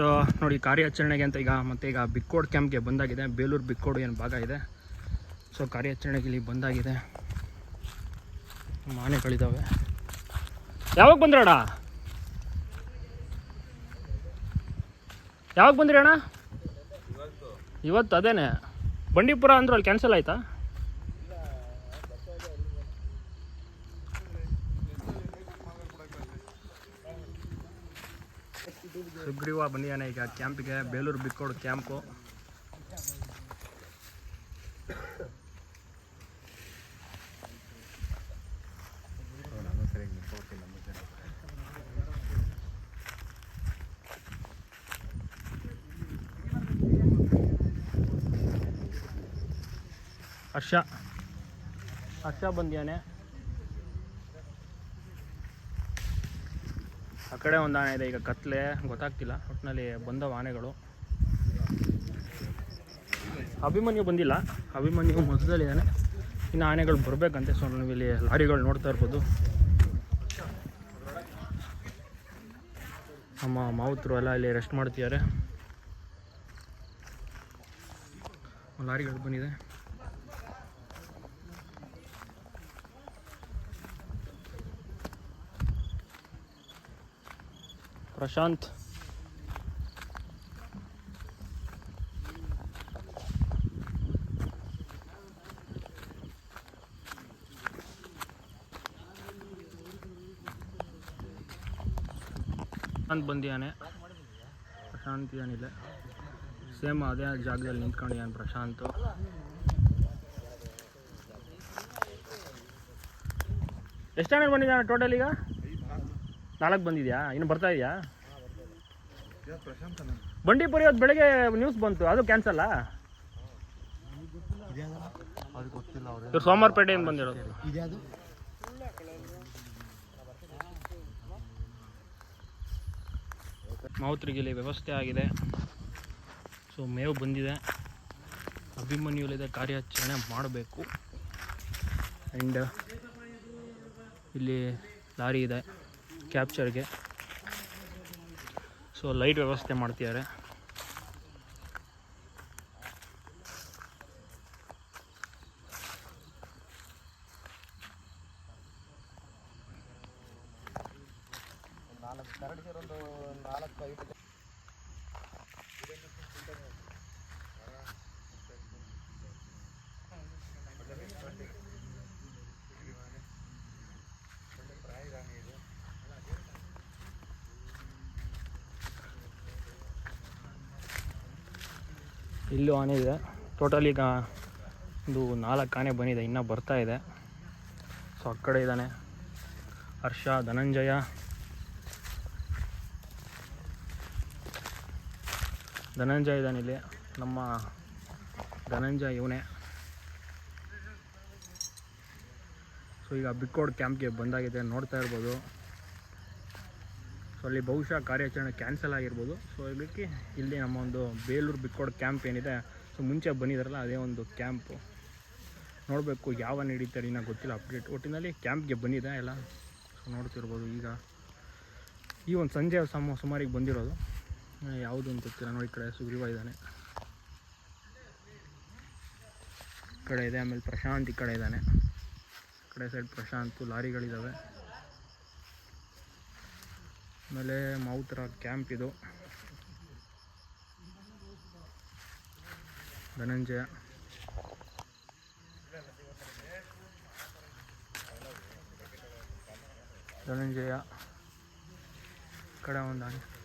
ನೋಡಿ, ಕಾರ್ಯಾಚರಣೆಗೆ ಅಂತ ಈಗ ಮತ್ತೆ ಈಗ ಬಿಕ್ಕೋಡ್ ಕ್ಯಾಂಪ್ಗೆ ಬಂದಾಗಿದೆ. ಬೇಲೂರು ಬಿಕ್ಕೋಡು ಏನು ಭಾಗ ಇದೆ? ಸೊ ಕಾರ್ಯಾಚರಣೆಗೆ ಇಲ್ಲಿ ಬಂದಾಗಿದೆ. ಆನೆಗಳಿದ್ದಾವೆ ಯಾವಾಗ ಬಂದ್ರಿ ಅಣ್ಣ ಯಾವಾಗ ಬಂದ್ರಿ ಅಣ್ಣ? ಇವತ್ತು. ಅದೇನೆ. ಬಂಡೀಪುರ ಅಂದ್ರೆ ಅಲ್ಲಿ ಕ್ಯಾನ್ಸಲ್ ಆಯ್ತಾ? ಸುಗ್ರೀವ ಬಂದಿದ್ದಾನೆ ಈಗ ಕ್ಯಾಂಪಿಗೆ ಬೇಲೂರು ಬಿಕ್ಕೋಡು ಕ್ಯಾಂಪು ಹರ್ಷ ಹರ್ಷ ಬಂದಿಯಾನೆ ಆ ಕಡೆ ಒಂದು ಆನೆ ಇದೆ, ಈಗ ಕತ್ಲೆ, ಗೊತ್ತಾಗ್ತಿಲ್ಲ. ಒಟ್ಟಿನಲ್ಲಿ ಬಂದವ ಆನೆಗಳು ಅಭಿಮನ್ಯು ಬಂದಿಲ್ಲ. ಅಭಿಮನ್ಯು ಮೊದಲಿದ್ದಾನೆ ಇನ್ನು ಆನೆಗಳು ಬರಬೇಕಂತೆ ಸೊ ನಾವು ಇಲ್ಲಿ ಲಾರಿಗಳು ನೋಡ್ತಾ ಇರ್ಬೋದು. ನಮ್ಮ ಮಾವುತರು ಎಲ್ಲ ಇಲ್ಲಿ ರೆಸ್ಟ್ ಮಾಡ್ತಿದ್ದಾರೆ. ಲಾರಿಗಳು ಬಂದಿದೆ. ಪ್ರಶಾಂತ್ ಪ್ರಶಾಂತ್ ಬಂದಿಯಾನೆ ಪ್ರಶಾಂತ್ ಏನಿಲ್ಲ ಸೇಮ್ ಅದೇ ಜಾಗದಲ್ಲಿ ನಿಂತ್ಕೊಂಡಿದ್ದಾನೆ ಪ್ರಶಾಂತ್ ಎಷ್ಟು ಜನ ಬಂದಿದ್ದಾನೆ ಟೋಟಲ್ ಈಗ ನಾಲ್ಕು ಬಂದಿದ್ಯಾ? ಇನ್ನು ಬರ್ತಾ ಇದೆಯಾ? ಬಂಡೀಪುರಿ ಇವತ್ತು ಬೆಳಗ್ಗೆ ನ್ಯೂಸ್ ಬಂತು. ಅದು ಕ್ಯಾನ್ಸಲ್ಲ ಇವ್ರು ಸೋಮವಾರಪೇಟೆಯಿಂದ ಬಂದಿರೋದು. ಇದ್ಯಾವುದು? ಮಾವುತರಿಗೆ ಇಲ್ಲಿ ವ್ಯವಸ್ಥೆ ಆಗಿದೆ. ಸೊ ಮೇವು ಬಂದಿದೆ. ಅಭಿಮನ್ಯುಲಿದೆ ಕಾರ್ಯಾಚರಣೆ ಮಾಡಬೇಕು. ಆ್ಯಂಡ್ ಇಲ್ಲಿ ಲಾರಿ ಇದೆ. ಕ್ಯಾಪ್ಚರ್ಗೆ. ಸೊ ಲೈಟ್ ವ್ಯವಸ್ಥೆ ಮಾಡ್ತಿದ್ದಾರೆ. ನಾಲ್ಕು ನಾಲ್ಕು ಇಲ್ಲೂ ಆನೆ ಇದೆ. ಟೋಟಲ್ ಈಗ ಒಂದು ನಾಲ್ಕು ಆನೆ ಬಂದಿದೆ. ಇನ್ನೂ ಬರ್ತಾ ಇದೆ. ಸೊ ಆ ಕಡೆ ಇದ್ದಾನೆ. ಹರ್ಷ, ಧನಂಜಯ. ಧನಂಜಯ ಇದ್ದಾನೆ ಇಲ್ಲಿ. ನಮ್ಮ ಧನಂಜಯ ಇವನೇ. ಸೊ ಈಗ ಬಿಕ್ಕೋಡ್ ಕ್ಯಾಂಪ್ಗೆ ಬಂದಾಗಿದೆ. ನೋಡ್ತಾ ಇರ್ಬೋದು. ಅಲ್ಲಿ ಬಹುಶಃ ಕಾರ್ಯಾಚರಣೆ ಕ್ಯಾನ್ಸಲ್ ಆಗಿರ್ಬೋದು. ಸೊ ಇದಕ್ಕೆ ಇಲ್ಲಿ ನಮ್ಮ ಒಂದು ಬೇಲೂರು ಬಿಕ್ಕೋಡ್ ಕ್ಯಾಂಪ್ ಏನಿದೆ ಸೊ ಮುಂಚೆ ಬಂದಿದ್ದಾರಲ್ಲ ಅದೇ ಒಂದು ಕ್ಯಾಂಪು ನೋಡಬೇಕು ಯಾವ ನಡೀತಾರೆ ಇನ್ನೂ ಗೊತ್ತಿಲ್ಲ ಅಪ್ಡೇಟ್ ಒಟ್ಟಿನಲ್ಲಿ ಕ್ಯಾಂಪ್ಗೆ ಬಂದಿದೆ ಎಲ್ಲ. ಸೊ ನೋಡ್ತಿರ್ಬೋದು ಈಗ. ಈ ಒಂದು ಸಂಜೆ ಸಮ, ಸುಮಾರಿಗೆ ಬಂದಿರೋದು. ಯಾವುದು ಅಂತ ಗೊತ್ತಿಲ್ಲ. ನೋಡಿ, ಈ ಕಡೆ ಸುಗ್ರೀವ ಇದ್ದಾನೆ. ಈ ಕಡೆ ಇದೆ, ಆಮೇಲೆ ಪ್ರಶಾಂತ್ ಈ ಕಡೆ ಇದ್ದಾನೆ. ಈ ಕಡೆ ಸೈಡ್ ಪ್ರಶಾಂತ್ ಲಾರಿಗಳಿದ್ದಾವೆ ಆಮೇಲೆ ಮೌತ್ರ ಕ್ಯಾಂಪ್ ಇದು. ಧನಂಜಯ. ಧನಂಜಯ. ಕಡೆ ಒಂದು